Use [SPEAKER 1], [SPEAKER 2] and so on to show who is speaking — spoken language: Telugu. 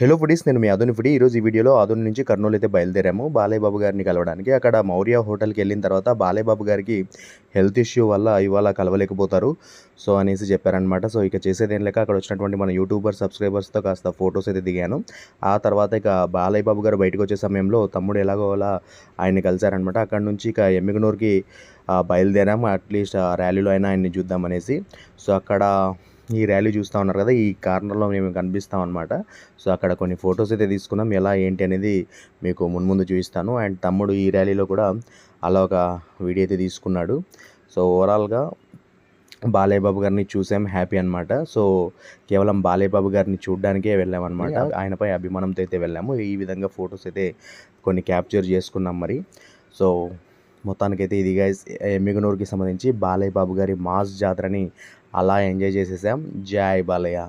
[SPEAKER 1] హలో ఫుడీస్ నేను మీ అదుని ఫుడీ ఈరోజు ఈ వీడియోలో అదుని నుంచి కర్నూలు అయితే బయలుదేరాము. బాలయ్య బాబు గారిని కలవడానికి అక్కడ మౌర్య హోటల్కి వెళ్ళిన తర్వాత బాలయ్య బాబు గారికి హెల్త్ ఇష్యూ వల్ల ఇవాళ కలవలేకపోతారు. సో అనేసి చెప్పారనమాట సో ఇక చేసేది ఏం లేక అక్కడ వచ్చినటువంటి మన యూట్యూబర్ సబ్స్క్రైబర్స్తో కాస్త ఫొటోస్ అయితే దిగాను. ఆ తర్వాత ఇక బాలయ్యబాబు గారు బయటకు వచ్చే సమయంలో తమ్ముడు ఎలాగో అలా ఆయన్ని కలిశారనమాట అక్కడ నుంచి ఇక ఎమ్మిగనూరుకి బయలుదేరాము. అట్లీస్ట్ ర్యాలీలో అయినా ఆయన్ని చూద్దామనేసి. సో అక్కడ ఈ ర్యాలీ చూస్తూ ఉన్నారు కదా ఈ కార్నర్లో మేము కనిపిస్తాం అనమాట సో అక్కడ కొన్ని ఫొటోస్ అయితే తీసుకున్నాం. ఎలా ఏంటి అనేది మీకు మున్ముందు చూపిస్తాను. అండ్ తమ్ముడు ఈ ర్యాలీలో కూడా అలా ఒక వీడియో అయితే తీసుకున్నాడు. సో ఓవరాల్గా బాలయ్య బాబు గారిని చూసాం హ్యాపీ అనమాట సో కేవలం బాలయ్య బాబు గారిని చూడడానికే వెళ్ళామన్నమాట ఆయనపై అభిమానంతో అయితే వెళ్ళాము. ఈ విధంగా ఫొటోస్ అయితే కొన్ని క్యాప్చర్ చేసుకున్నాం మరి. సో మొత్తానికైతే ఇది గైస్ ఎమ్మిగనూరుకి సంబంధించి బాలయ్య బాబు గారి మాస్ జాతరని అలా ఎంజాయ్ చేసేసాం. జై బాలయ్య.